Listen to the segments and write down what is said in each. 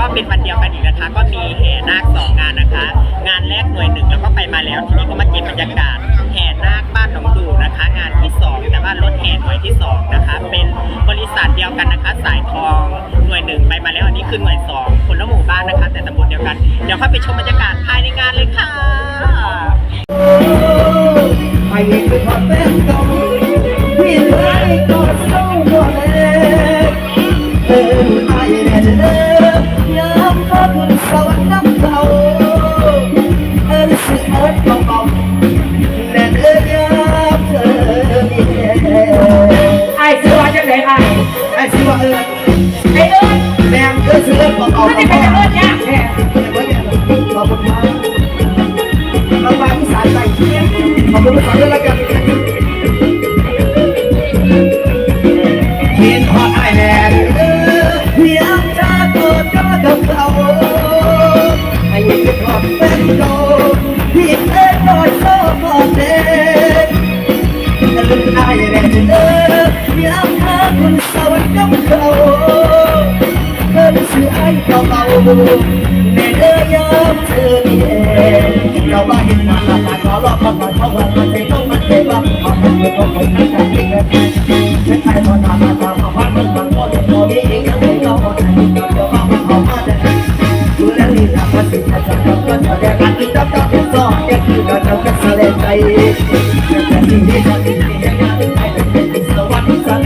ก็เป็นวันเดียวกันอีกนะคะ ก็มีแห่นาคสองงานนะคะ งานแรกหน่วยหนึ่งแล้วก็ไปมาแล้ว ทีนี้ก็มาเก็บบรรยากาศแห่นาคบ้านหนองดูนะคะ งานที่สองแต่ว่ารถ ไอ้สิว่าเออไอ้เอิ้นแรงเออสิเอิดเบาๆมันจะเป็นเอิ้นยากแท้ขอบคุณมากเรามาที่สายใจขอบคุณภาษาด้วยแล้วกันเพียนพอไอ้แน่เออเพียงจะโกรธก็กับเขาให้เป็นความเป็นโตพี่เอ้ยก็ชอบก่อนเด็กแต่ลึกไอ้แน่เนชื่อไอ้เก่าๆแม่เอ้ยยามเธอมีเองเราว่าเห็นมาละตาขอรอบมาก่อนเพราะว่ามันใจต้องมันใจว่าเอามันเป็นของคนนั้นแต่ที่เกิดฉันใครพอทำมาทำมาพักมันมันก็จะพอมีเองยังไม่ยอมเอาไหนก็จะเอามาเอามาแต่ดูแลนี่นะภาษีจะจะก็จะได้การติดต่อต่อเป็นซ้อนแค่คือเราจะกันแสดงใจแต่ที่นี่จะที่นี่ยังยังไม่ได้เป็นสวรรค์สัน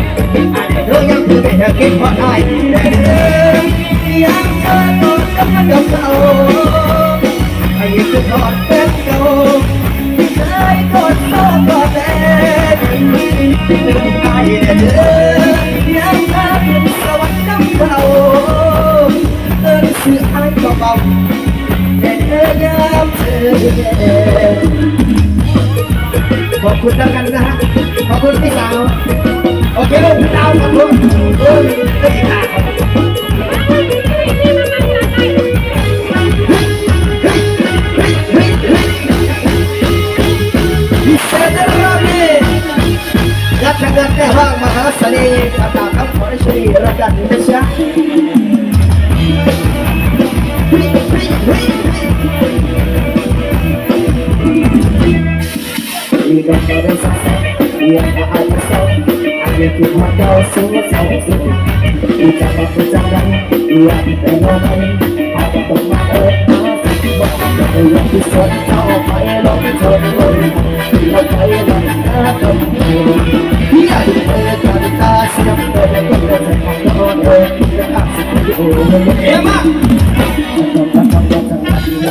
ไอ้เธอยังคือไม่เห็นคิดว่าไอ้ ยังเธอต้องกับมันกับเขาไอ้จะทอดเป็ดเก่าที่เคยกอดเธอกอดแดงไอ้เด้อยังพาเป็นสวรรค์น้ำเขาเอิ้นชื่อไอ้ก็เบาแต่เธอยามเธอขอบคุณแล้วกันนะฮะ หาเสน่ห์ประกาศคำขอให้ชีรักันนะจ๊ะมีกันก็ได้สักแสนเรียกว่าอาจจะเศร้าอาจจะคิดว่าเจ้าสู้เศร้าสุดอีจะมาเป็นจังไรเรียกแต่โน้ไม่อาจจะต้องมาเอิดมาสิบอกจะไปยังที่สดเจ้าไปลงชนเลยเรา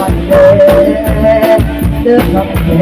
เลยเดิน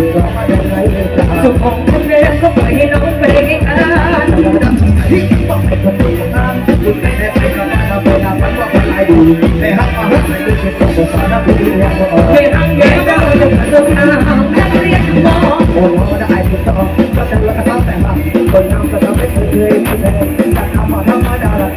เจ้าแฮปปี้ของว่าเจ้าได้ที่พาไปอดคอไปกับพ่อได้ใครคนเลยมาจามคอหน้าว่าจะมาถ้าจะมามีทางไปไม่ฮอดเราไม่ต้องอ่านเลยเดินกับแห่งสายสุดท้ายสุขของคนเล็กก็ปล่อยให้น้องไปอ่านเพียงทางเดียวเราจะมาสุขน้ำนักเรียนมอโอ้โหได้ติดต่อก็จะรักษาแต่ละคนนำก็ทำให้เคยไม่ได้